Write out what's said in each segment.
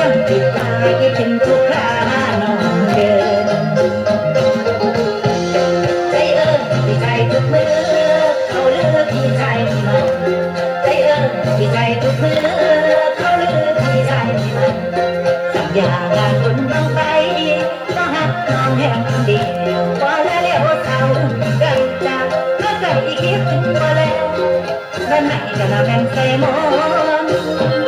ต้องติดตายเป็นทุกข์าน้องเดินใจเออที่ใจทุกมือเขาเลือกที่ใจมันใจเออที่ใจทุกมือเขาเลือกที่ใจมันสัญญาลาคนต้องไปต้องหักน้องแห่งเดียวพอแล้วเลี้ยวเท้ากันจ้าก็ใจอีกคิดถึงพอแล้ววันไหนจะมาแบ่งใจมอง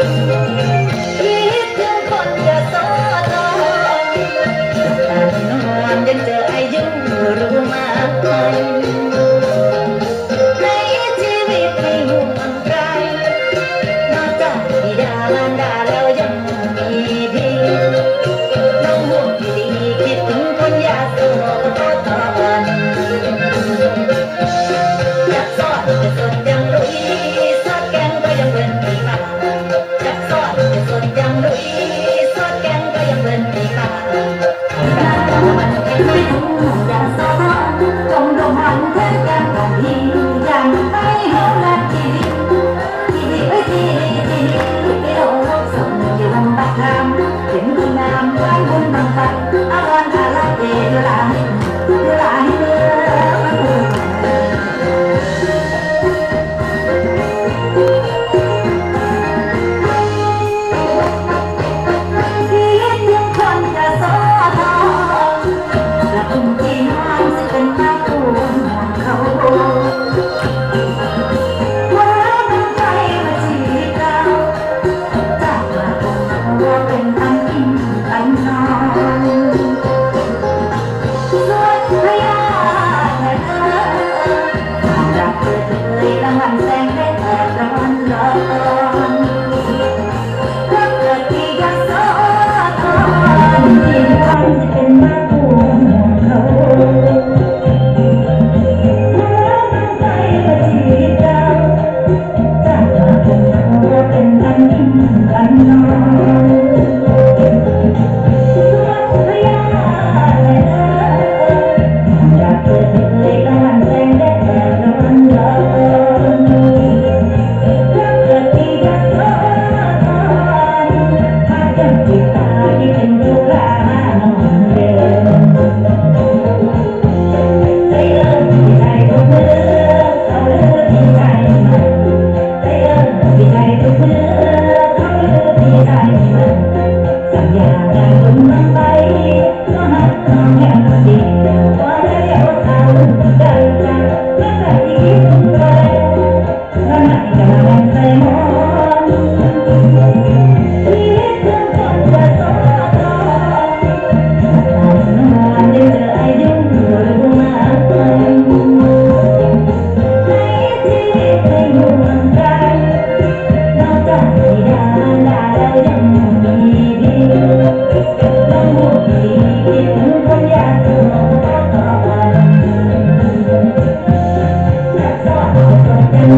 นั่นหนักจั